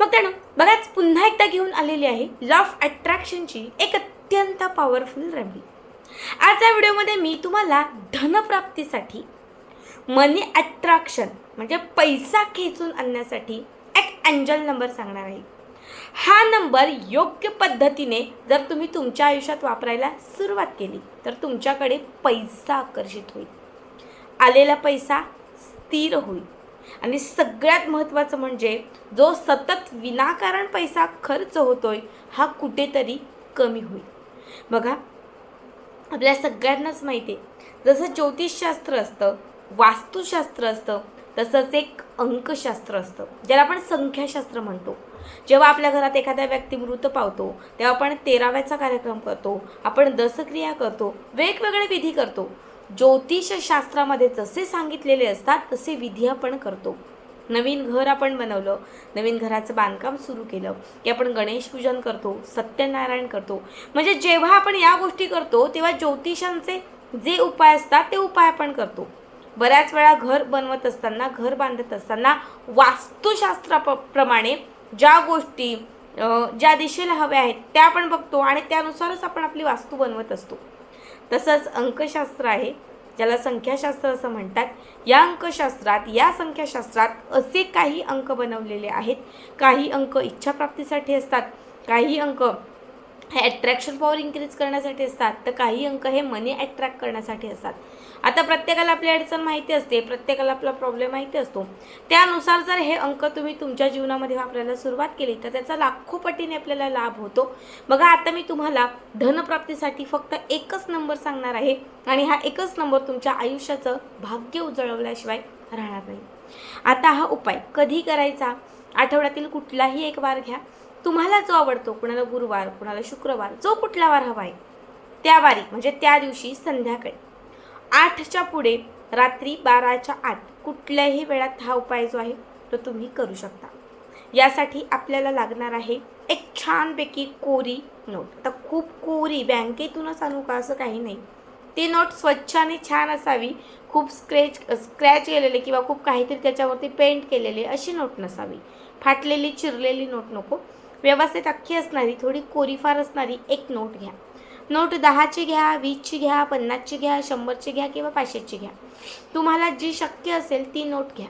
मग त्यानं बघाच पुन्हा एकदा घेऊन आलेली आहे लॉ ऑफ अट्रॅक्शनची एक अत्यंत पॉवरफुल रेमेडी आजच्या व्हिडिओमध्ये मी तुम्हाला धनप्राप्तीसाठी मनी अट्रॅक्शन म्हणजे पैसा खेचून आणण्यासाठी एक अँजल नंबर सांगणार आहे. हा नंबर योग्य पद्धतीने जर तुम्ही तुमच्या आयुष्यात वापरायला सुरुवात केली तर तुमच्याकडे पैसा आकर्षित होईल. आलेला पैसा स्थिर होईल. आणि सगळ्यात महत्त्वाचं म्हणजे जो सतत विनाकारण पैसा खर्च होतोय हा कुठेतरी कमी होईल. बघा आपल्या सगळ्यांनाच माहिती आहे जसं ज्योतिषशास्त्र असतं वास्तुशास्त्र असतं तसंच एक अंकशास्त्र असतं ज्याला आपण संख्याशास्त्र म्हणतो. जेव्हा आपल्या घरात एखादा व्यक्ती मृत पावतो तेव्हा आपण तेराव्याचा कार्यक्रम करतो आपण दसक्रिया करतो वेगवेगळे विधी करतो. ज्योतिषशास्त्रामध्ये जसे सांगितलेले असतात तसे विधी आपण करतो. नवीन घर आपण बनवलं नवीन घराचं बांधकाम सुरू केलं की आपण गणेश पूजन करतो सत्यनारायण करतो. म्हणजे जेव्हा आपण या गोष्टी करतो तेव्हा ज्योतिषांचे जे उपाय असतात ते उपाय आपण करतो. बऱ्याच वेळा घर बनवत असताना घर बांधत असताना वास्तुशास्त्रा प्रमाणे ज्या गोष्टी ज्या दिशेला हव्या आहेत त्या आपण बघतो आणि त्यानुसारच आपण आपली वास्तू बनवत असतो. तसंच अंकशास्त्र आहे ज्याला संख्याशास्त्र असं म्हणतात. या अंकशास्त्रात या संख्याशास्त्रात असे काही अंक बनवलेले आहेत. काही अंक इच्छाप्राप्तीसाठी असतात. काही अंक हे ॲट्रॅक्शन पॉवर इन्क्रीज करण्यासाठी असतात. तर काही अंक हे मनी ॲट्रॅक्ट करण्यासाठी असतात. आता प्रत्येकाला आपली अडचण माहिती असते. प्रत्येकाला आपला प्रॉब्लेम माहिती असतो. त्यानुसार जर हे अंक तुम्ही तुमच्या जीवनामध्ये वापरायला सुरुवात केली तर त्याचा लाखो पटीने आपल्याला लाभ होतो. बघा आता मी तुम्हाला धनप्राप्तीसाठी फक्त एकच नंबर सांगणार आहे. आणि हा एकच नंबर तुमच्या आयुष्याचं भाग्य उजळवल्याशिवाय राहणार नाही. आता हा उपाय कधी करायचा? आठवड्यातील कुठलाही एक वार घ्या. तुम्हाला जो आवडतो कुणाला गुरुवार कुणाला शुक्रवार जो कुठला वार हवा आहे त्या वारी म्हणजे त्या दिवशी संध्याकाळी. आठच्या पुढे रात्री बाराच्या आत कुठल्याही वेळात हा उपाय जो आहे तो तुम्ही करू शकता. यासाठी आपल्याला लागणार आहे एक छानपैकी कोरी नोट. आता खूप कोरी बँकेतूनच आणू का असं काही नाही. ती नोट स्वच्छ आणि छान असावी खूप स्क्रेच स्क्रॅच केलेले किंवा खूप काहीतरी त्याच्यावरती पेंट केलेले अशी नोट नसावी. फाटलेली चिरलेली नोट नको. व्यवस्थित अख्खी असणारी थोडी कोरीफार असणारी एक नोट घ्या. नोट दहाची घ्या वीसची घ्या पन्नासची घ्या शंभरची घ्या किंवा पाचशेची घ्या. तुम्हाला जी शक्य असेल ती नोट घ्या.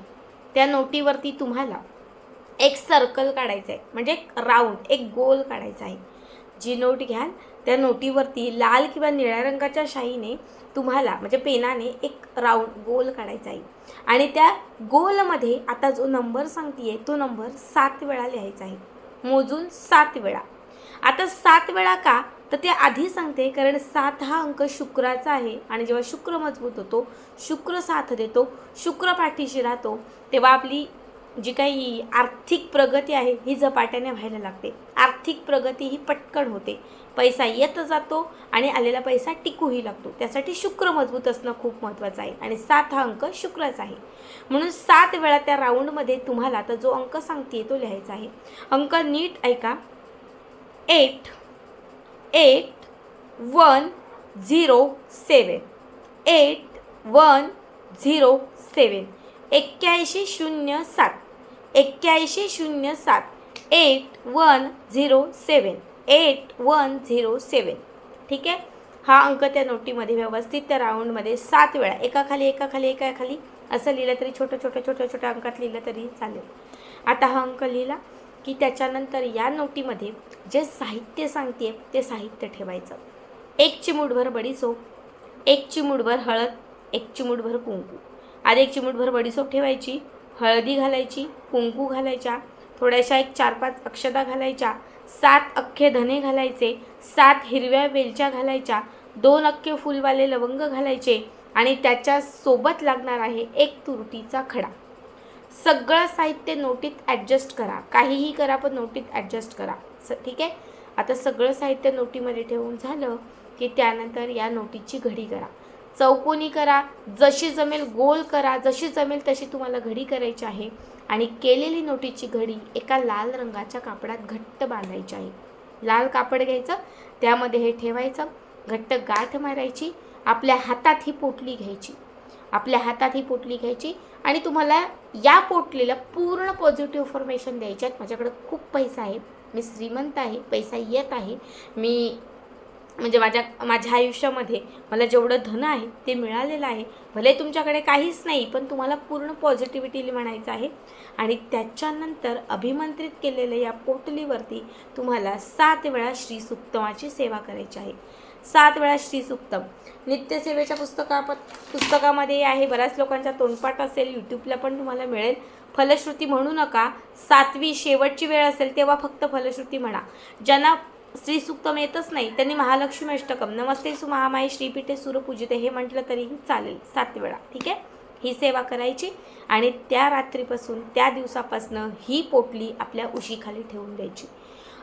त्या नोटीवरती तुम्हाला एक सर्कल काढायचं आहे म्हणजे एक राऊंड एक गोल काढायचा आहे. जी नोट घ्याल त्या नोटीवरती लाल किंवा निळ्या रंगाच्या शाईने तुम्हाला म्हणजे पेनाने एक राऊंड गोल काढायचा आहे. आणि त्या गोलमध्ये आता जो नंबर सांगते तो नंबर सात वेळा लिहायचा आहे. मोजून सात वेळा. आता सात वेळा का? तर ते आधी सांगते कारण सात हा अंक शुक्राचा आहे आणि जेव्हा शुक्र मजबूत होतो शुक्र साथ देतो शुक्र पाठीशी राहतो तेव्हा आपली जी काही आर्थिक प्रगती आहे ही झपाट्याने व्हायला लागते. आर्थिक प्रगती ही पटकन होते. पैसा येत जातो आणि आलेला पैसा टिकूही लागतो. त्यासाठी शुक्र मजबूत असणं खूप महत्त्वाचं आहे आणि सात हा अंक शुक्रच आहे. म्हणून सात वेळा त्या राऊंडमध्ये तुम्हाला आता जो अंक सांगते तो लिहायचा आहे. अंक नीट ऐका. Eight eight one zero seven eight one zero seven एक्क्याऐंशी शून्य सात. एक्क्याऐंशी शून्य सात. Eight one zero seven. Eight one zero seven. ठीक? आहे हा अंक त्या नोटीमध्ये व्यवस्थित त्या राऊंडमध्ये सात वेळा. एकाखाली एकाखाली एकाखाली असं लिहिलं तरी छोट्या छोट्या छोट्या छोट्या अंकात लिहिलं तरी चालेल. आता हा अंक लिहिला की त्याच्यानंतर या नोटीमध्ये जे साहित्य सांगते ते साहित्य ठेवायचं. एक चिमूटभर बडीसोप एक चिमूटभर हळद एक चिमूटभर कुंकू. आधी एक चिमूटभर बडीसोप ठेवायची हळदी घालायची कुंकू घालायच्या थोड्याशा एक चार पाच अक्षता घालायच्या सात अख्खे धने घालायचे सात हिरव्या वेलच्या घालायच्या दोन अख्खे फुलवाले लवंग घालायचे आणि त्याच्या सोबत लागणार आहे एक तुरटीचा खडा. सगळं साहित्य नोटीत ॲडजस्ट करा. काहीही करा पण नोटीत ॲडजस्ट करा. स ठीक आहे? आता सगळं साहित्य नोटीमध्ये ठेवून झालं की त्यानंतर या नोटीची घडी करा. चौकोनी करा जशी जमेल गोल करा जशी जमेल तशी तुम्हाला घडी करायची आहे. आणि केलेली नोटीची घडी एका लाल रंगाच्या कापडात घट्ट बांधायची आहे. लाल कापड घ्यायचं त्यामध्ये हे ठेवायचं घट्ट गाठ मारायची आपल्या हातात ही पोटली घ्यायची. आपल्या हातात ही पोटली घ्यायची आणि तुम्हाला या पोटलीला पूर्ण पॉझिटिव्ह इन्फॉर्मेशन द्यायच्या आहेत. माझ्याकडे खूप पैसा आहे. मी श्रीमंत आहे पैसा येत आहे. मी म्हणजे माझ्या माझ्या आयुष्यामध्ये मला जेवढं धन आहे ते मिळालेलं आहे. भले तुमच्याकडे काहीच नाही पण तुम्हाला पूर्ण पॉझिटिव्हिटी म्हणायचं आहे. आणि त्याच्यानंतर अभिमंत्रित केलेल्या या पोटलीवरती तुम्हाला सात वेळा श्री सुक्तमाची सेवा करायची आहे. सात वेळा श्री सुक्तम नित्यसेवेच्या पुस्तका पुस्तकामध्ये आहे बऱ्याच लोकांचा तोंडपाठ असेल यूट्यूबला पण तुम्हाला मिळेल. फलश्रुती म्हणू नका सातवी शेवटची वेळ असेल तेव्हा फक्त फलश्रुती म्हणा. ज्यांना स्त्री सुक्तम येतच नाही. त्यांनी महालक्ष्मी अष्टकम नमस्ते सु महामाई श्रीपीठे सूरपूजिते हे म्हटलं तरीही चालेल सात वेळा. ठीक आहे? ही सेवा करायची आणि त्या रात्रीपासून त्या दिवसापासनं ही पोटली आपल्या उशीखाली ठेवून द्यायची.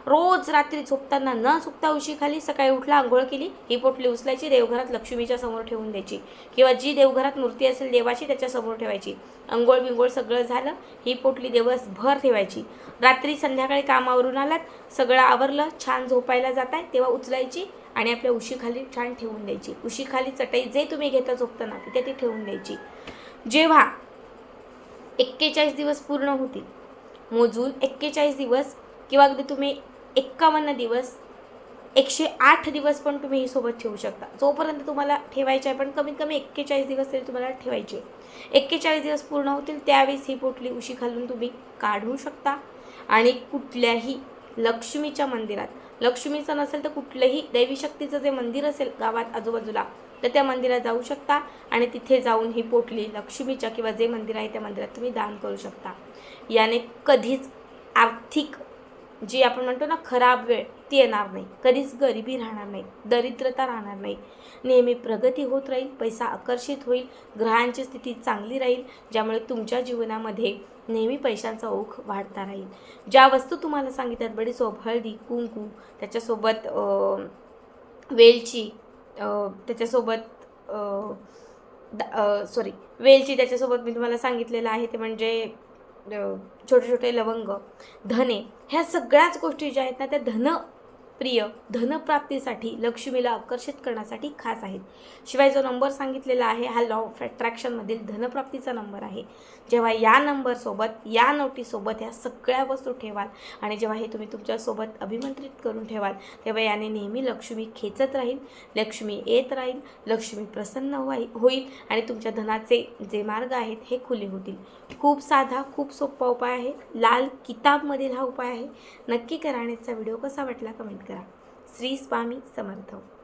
रोज रात्री झोपताना न चुकता उशीखाली सकाळी उठला आंघोळ केली ही पोटली उचलायची देवघरात लक्ष्मीच्या समोर ठेवून द्यायची किंवा जी देवघरात मूर्ती असेल देवाची त्याच्यासमोर ठेवायची. अंघोळ बिंघोळ सगळं झालं ही पोटली दिवसभर ठेवायची. रात्री संध्याकाळी कामावरून आलात सगळं आवरलं छान झोपायला जात आहे तेव्हा उचलायची आणि आपल्या उशीखाली छान ठेवून द्यायची. उशीखाली चटई जे तुम्ही घेता झोपताना तिथे ती ठेवून द्यायची. जेव्हा एक्केचाळीस दिवस पूर्ण होतील मोजून एक्केचाळीस दिवस किंवा अगदी तुम्ही एक्कावन्न दिवस एकशे आठ दिवस पण तुम्ही ही सोबत ठेवू शकता. जोपर्यंत तुम्हाला ठेवायचे आहे पण कमीत कमी एक्केचाळीस दिवस तरी तुम्हाला ठेवायचे एक्केचाळीस दिवस पूर्ण होतील त्यावेळेस ही पोटली उशी घालून तुम्ही काढू शकता. आणि कुठल्याही लक्ष्मीच्या मंदिरात लक्ष्मीचं नसेल तर कुठलंही दैवी शक्तीचं जे मंदिर असेल गावात आजूबाजूला तर त्या मंदिरात जाऊ शकता. आणि तिथे जाऊन ही पोटली लक्ष्मीच्या किंवा जे मंदिर आहे त्या मंदिरात तुम्ही दान करू शकता. याने कधीच आर्थिक जी आपण म्हणतो ना खराब वेळ ती येणार नाही. कधीच गरिबी राहणार नाही दरिद्रता राहणार नाही. नेहमी प्रगती होत राहील पैसा आकर्षित होईल ग्रहांची स्थिती चांगली राहील ज्यामुळे तुमच्या जीवनामध्ये नेहमी पैशांचा ओघ वाढता राहील. ज्या वस्तू तुम्हाला सांगितल्यात बडीसोप हळदी कुंकू त्याच्यासोबत वेलची त्याच्यासोबत सॉरी वेलची त्याच्यासोबत मी तुम्हाला सांगितलेलं आहे ते म्हणजे छोटे छोटे लवंग धने ह्या सगळ्याच गोष्टी ज्या आहेत ना त्या धन प्रिय धनप्राप्तीसाठी लक्ष्मीला आकर्षित करण्यासाठी खास आहेत. शिवाय जो नंबर सांगितलेला आहे हा लॉ ऑफ अट्रॅक्शनमधील धनप्राप्तीचा नंबर आहे. जेव्हा या नंबरसोबत या नोटीसोबत ह्या सगळ्या वस्तू ठेवाल आणि जेव्हा हे तुम्ही तुमच्यासोबत अभिमंत्रित करून ठेवाल तेव्हा याने नेहमी लक्ष्मी खेचत राहील लक्ष्मी येत राहील लक्ष्मी प्रसन्न होईल आणि तुमच्या धनाचे जे मार्ग आहेत हे खुले होतील. खूप साधा खूप सोपा उपाय आहे. लाल किताबमधील हा उपाय आहे. नक्की करा आणि व्हिडिओ कसा वाटला कमेंट करा. श्री स्वामी समर्थ.